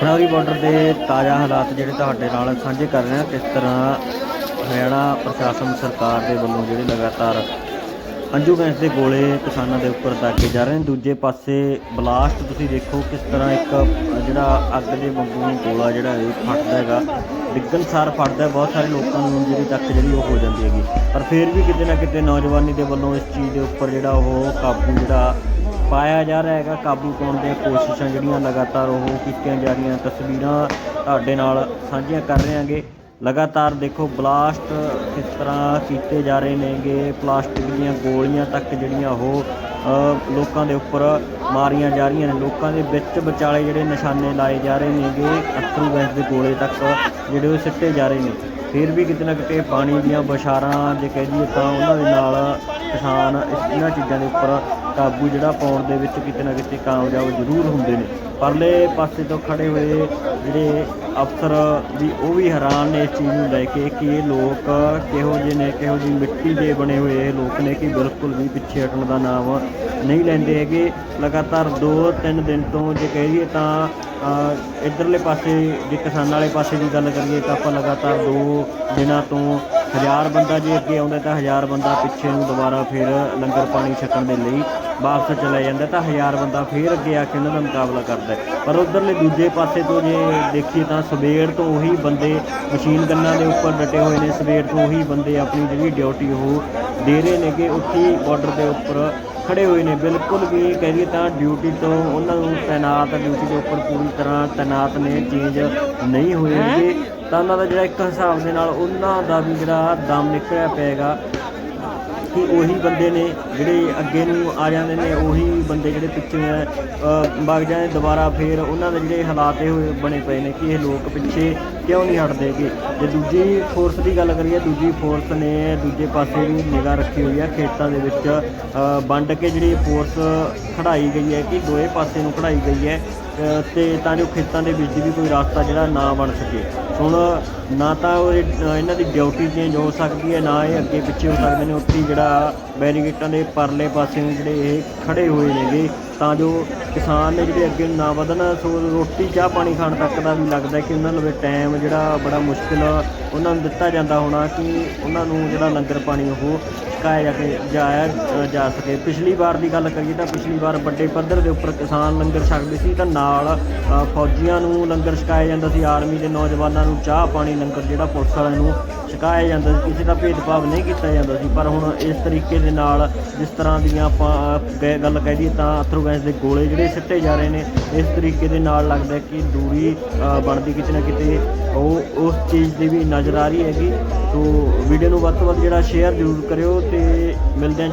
Khanauri border ਦੇ ਤਾਜ਼ਾ ਹਾਲਾਤ ਜਿਹੜੇ ਤੁਹਾਡੇ ਨਾਲ ਸਾਂਝੇ ਕਰ ਰਹੇ ਹਾਂ ਕਿਸ ਤਰ੍ਹਾਂ ਹਰਿਆਣਾ ਪ੍ਰਸ਼ਾਸਨ ਸਰਕਾਰ ਦੇ ਵੱਲੋਂ ਜਿਹੜੇ ਲਗਾਤਾਰ ਅੰਜੂ ਗੈਸ ਦੇ ਗੋਲੇ ਕਿਸਾਨਾਂ ਦੇ ਉੱਪਰ ਦਾਗੇ ਜਾ ਰਹੇ ਨੇ। ਦੂਜੇ ਪਾਸੇ ਬਲਾਸਟ ਤੁਸੀਂ ਦੇਖੋ ਕਿਸ ਤਰ੍ਹਾਂ ਇੱਕ, ਜਿਹੜਾ ਅੱਗ ਦੇ ਵਾਂਗੂ ਗੋਲਾ ਜਿਹੜਾ ਇਹ ਫਟਦਾ ਹੈਗਾ, ਡਿੱਗਣ ਸਾਰ ਫਟਦਾ ਬਹੁਤ ਸਾਰੇ ਲੋਕਾਂ ਨੂੰ ਜਿਹੜੀ ਤੱਕ ਜਿਹੜੀ ਉਹ ਹੋ ਜਾਂਦੀ ਹੈਗੀ। ਪਰ ਫਿਰ ਵੀ ਕਿਤੇ ਨਾ ਕਿਤੇ ਨੌਜਵਾਨੀ ਦੇ ਵੱਲੋਂ ਇਸ ਚੀਜ਼ ਦੇ ਉੱਪਰ ਜਿਹੜਾ ਉਹ ਕਾਬੂ ਜਿਹੜਾ ਪਾਇਆ ਜਾ ਰਿਹਾ ਹੈਗਾ। ਕਾਬੂ ਪਾਉਣ ਦੀਆਂ ਕੋਸ਼ਿਸ਼ਾਂ ਜਿਹੜੀਆਂ ਲਗਾਤਾਰ ਉਹ ਕੀਤੀਆਂ ਜਾ ਰਹੀਆਂ ਤਸਵੀਰਾਂ ਤੁਹਾਡੇ ਨਾਲ ਸਾਂਝੀਆਂ ਕਰ ਰਹੇ ਹਾਂਗੇ। ਲਗਾਤਾਰ ਦੇਖੋ, ਬਲਾਸਟ ਕਿਸ ਤਰ੍ਹਾਂ ਕੀਤੇ ਜਾ ਰਹੇ ਨੇਗੇ। ਪਲਾਸਟਿਕ ਦੀਆਂ ਗੋਲੀਆਂ ਤੱਕ ਜਿਹੜੀਆਂ ਉਹ ਲੋਕਾਂ ਦੇ ਉੱਪਰ ਮਾਰੀਆਂ ਜਾ ਰਹੀਆਂ ਨੇ। ਲੋਕਾਂ ਦੇ ਵਿੱਚ ਵਿਚਾਲੇ ਜਿਹੜੇ ਨਿਸ਼ਾਨੇ ਲਾਏ ਜਾ ਰਹੇ ਨੇਗੇ, ਅਥਰੂ ਗੈਸ ਦੇ ਗੋਲੇ ਤੱਕ ਜਿਹੜੇ ਉਹ ਸਿੱਟੇ ਜਾ ਰਹੇ ਨੇ। ਫਿਰ ਵੀ ਕਿਤੇ ਨਾ ਕਿਤੇ ਪਾਣੀ ਦੀਆਂ ਬਸ਼ਾਰਾਂ ਜੇ ਕਹਿ ਦਈਏ ਤਾਂ ਉਹਨਾਂ ਦੇ ਨਾਲ ਕਿਸਾਨ ਇਹਨਾਂ ਚੀਜ਼ਾਂ ਦੇ ਉੱਪਰ ਕਾਬੂ ਜਿਹੜਾ ਪਾਉਣ ਦੇ ਵਿੱਚ ਕਿਤੇ ਨਾ ਕਿਤੇ ਕਾਮਯਾਬ ਜ਼ਰੂਰ ਹੁੰਦੇ ਨੇ। ਪਰਲੇ ਪਾਸੇ ਤੋਂ ਖੜੇ ਹੋਏ ਜਿਹੜੇ ਅਫਸਰ ਵੀ ਉਹ ਵੀ ਹੈਰਾਨ ਨੇ ਇਸ ਚੀਜ਼ ਨੂੰ ਲੈ ਕੇ ਕਿ ਇਹ ਲੋਕ ਕਿਹੋ ਜਿਹੇ ਨੇ ਕਿਹੋ ਜਿਹੀ ਮਿੱਟੀ ਦੇ ਬਣੇ ਹੋਏ ਇਹ ਲੋਕ ਨੇ ਕਿ ਬਿਲਕੁਲ ਵੀ ਪਿੱਛੇ ਹਟਣ ਦਾ ਨਾਮ ਨਹੀਂ ਲੈਂਦੇ ਹੈਗੇ। ਲਗਾਤਾਰ 2-3 ਦਿਨ ਤੋਂ ਜੇ ਕਹੀਏ ਤਾਂ ਅ, ਇੱਧਰਲੇ ਪਾਸੇ ਜੇ ਕਿਸਾਨਾਂ ਵਾਲੇ ਪਾਸੇ ਦੀ ਗੱਲ ਕਰੀਏ ਤਾਂ ਆਪਾਂ ਲਗਾਤਾਰ 2 ਦਿਨਾਂ ਤੋਂ ਹਜ਼ਾਰ ਬੰਦਾ ਜੇ ਅੱਗੇ ਆਉਂਦਾ ਤਾਂ ਹਜ਼ਾਰ ਬੰਦਾ ਪਿੱਛੇ ਨੂੰ ਦੁਬਾਰਾ ਫਿਰ ਲੰਗਰ ਪਾਣੀ ਛਕਣ ਦੇ ਲਈ ਵਾਪਸ ਚਲਾ ਜਾਂਦਾ ਤਾਂ ਹਜ਼ਾਰ ਬੰਦਾ ਫਿਰ ਅੱਗੇ ਆ ਕੇ ਉਹਨਾਂ ਦਾ ਮੁਕਾਬਲਾ ਕਰਦਾ। ਪਰ ਉਧਰਲੇ ਦੂਜੇ ਪਾਸੇ ਤੋਂ ਜੇ ਦੇਖੀਏ ਤਾਂ ਸਵੇਰ ਤੋਂ ਉਹੀ ਬੰਦੇ ਮਸ਼ੀਨ ਗੰਨਾਂ ਦੇ ਉੱਪਰ ਡਟੇ ਹੋਏ ਨੇ। ਸਵੇਰ ਤੋਂ ਉਹੀ ਬੰਦੇ ਆਪਣੀ ਜਿਹੜੀ ਡਿਊਟੀ ਉਹ ਦੇ ਰਹੇ ਨੇਗੇ ਉੱਥੇ ਬਾਰਡਰ ਦੇ ਉੱਪਰ ਖੜੇ ਹੋਏ ਨੇ। ਬਿਲਕੁਲ ਵੀ ਕਹੀਏ ਤਾਂ ਡਿਊਟੀ ਤੋਂ ਉਹਨਾਂ ਨੂੰ ਤੈਨਾਤ ਡਿਊਟੀ ਦੇ ਉੱਪਰ ਪੂਰੀ ਤਰ੍ਹਾਂ ਤੈਨਾਤ ਨੇ ਚੇਂਜ ਨਹੀਂ ਹੋਏ ਹੈਗੇ। ਤਾਂ ਉਹਨਾਂ ਦਾ ਜਿਹੜਾ ਇੱਕ ਹਿਸਾਬ ਦੇ ਨਾਲ ਉਹਨਾਂ ਦਾ ਵੀ ਜਿਹੜਾ ਦਮ ਨਿਕਲਿਆ ਪਏਗਾ। ਕਿ ਉਹੀ ਬੰਦੇ ਨੇ ਜਿਹੜੇ ਅੱਗੇ ਨੂੰ ਆ ਜਾਂਦੇ ਨੇ ਉਹੀ ਬੰਦੇ ਜਿਹੜੇ ਪਿੱਛੇ ਅ, ਵਗ ਜਾਂਦੇ ਦੁਬਾਰਾ ਫੇਰ ਉਹਨਾਂ ਦੇ ਜਿਹੜੇ ਹਾਲਾਤ ਇਹ ਹੋਏ ਬਣੇ ਪਏ ਨੇ ਕਿ ਇਹ ਲੋਕ ਪਿੱਛੇ ਕਿਉਂ ਨਹੀਂ ਹਟਦੇਗੇ ਜੇ ਦੂਜੀ ਫੋਰਸ ਦੀ ਗੱਲ ਕਰੀਏ ਦੂਜੀ ਫੋਰਸ ਨੇ ਦੂਜੇ ਪਾਸੇ ਵੀ ਨਿਗਾਹ ਰੱਖੀ ਹੋਈ ਹੈ ਖੇਤਾਂ ਦੇ ਵਿੱਚ ਵੰਡ ਕੇ ਜਿਹੜੀ ਫੋਰਸ ਖੜਾਈ ਗਈ ਹੈ ਕਿ ਦੋਏ ਪਾਸੇ ਨੂੰ ਖੜਾਈ ਗਈ ਹੈ ਅ, ਤੇ ਤਾਂ ਜੋ ਖੇਤਾਂ ਦੇ ਵਿੱਚ ਵੀ ਕੋਈ ਰਸਤਾ ਜਿਹੜਾ ਨਾ ਬਣ ਸਕੇ। ਹੁਣ ਨਾ ਤਾਂ ਉਹ ਇਹਨਾਂ ਦੀ ਡਿਊਟੀ ਚੇਂਜ ਹੋ ਸਕਦੀ ਹੈ ਨਾ ਇਹ ਅੱਗੇ ਪਿੱਛੇ ਹੋ ਸਕਦੇ ਨੇ ਉੱਥੇ ਜਿਹੜਾ ਬੈਰੀਗੇਟਾਂ ਦੇ ਪਰਲੇ ਪਾਸੇ ਨੂੰ ਜਿਹੜੇ ਇਹ ਖੜੇ ਹੋਏ ਨੇਗੇ। ਤਾਂ ਜੋ ਕਿਸਾਨ ਨੇ ਜਿਹੜੇ ਅੱਗੇ ਨਾ ਵਧਣ, ਸੋ ਰੋਟੀ, ਚਾਹ, ਪਾਣੀ ਖਾਣ ਤੱਕ ਦਾ ਵੀ ਲੱਗਦਾ ਕਿ ਉਹਨਾਂ ਲਵੇ ਟਾਈਮ ਜਿਹੜਾ ਬੜਾ ਮੁਸ਼ਕਿਲ ਉਹਨਾਂ ਨੂੰ ਦਿੱਤਾ ਜਾਂਦਾ ਹੋਣਾ ਕਿ ਉਹਨਾਂ ਨੂੰ ਜਿਹੜਾ ਲੰਗਰ ਪਾਣੀ ਉਹ ਛਕਾਇਆ ਜਾ ਕੇ ਜਾਇਆ ਜਾ ਸਕੇ। ਪਿਛਲੀ ਵਾਰ ਦੀ ਗੱਲ ਕਰੀਏ ਤਾਂ ਪਿਛਲੀ ਵਾਰ ਵੱਡੇ ਪੱਧਰ ਦੇ ਉੱਪਰ ਕਿਸਾਨ ਲੰਗਰ ਛਕਦੇ ਸੀ ਤਾਂ ਨਾਲ ਫੌਜੀਆਂ ਨੂੰ ਲੰਗਰ ਛਕਾਇਆ ਜਾਂਦਾ ਸੀ। ਆਰਮੀ ਦੇ ਨੌਜਵਾਨਾਂ ਨੂੰ ਚਾਹ, ਪਾਣੀ, ਲੰਗਰ ਜਿਹੜਾ ਪੁਲਿਸ ਵਾਲਿਆਂ ਨੂੰ ਛਕਾਇਆ ਜਾਂਦਾ ਸੀ ਕਿਸੇ ਦਾ ਭੇਦਭਾਵ ਨਹੀਂ ਕੀਤਾ ਜਾਂਦਾ ਸੀ। ਪਰ ਹੁਣ ਇਸ ਤਰੀਕੇ ਦੇ ਨਾਲ ਜਿਸ ਤਰ੍ਹਾਂ ਦੀਆਂ ਆਪਾਂ ਅ, ਗੱਲ ਕਹਿ ਦਈਏ ਤਾਂ ਅਥਰੂ ਗੈਸ ਦੇ ਗੋਲੇ ਜਿਹੜੇ ਸਿੱਟੇ ਜਾ ਰਹੇ ਨੇ ਇਸ ਤਰੀਕੇ ਦੇ ਨਾਲ ਲੱਗਦਾ ਕਿ ਦੂਰੀ ਬਣਦੀ ਕਿਤੇ ਨਾ ਕਿਤੇ ਉਹ ਉਸ ਚੀਜ਼ ਦੀ ਵੀ ਨਜ਼ਰ ਆ ਰਹੀ ਹੈਗੀ। ਸੋ ਵੀਡੀਓ ਨੂੰ ਵੱਧ ਤੋਂ ਵੱਧ ਜਿਹੜਾ ਸ਼ੇਅਰ ਜ਼ਰੂਰ ਕਰਿਓ ਤੇ ਮਿਲਦੇ ਹਾਂ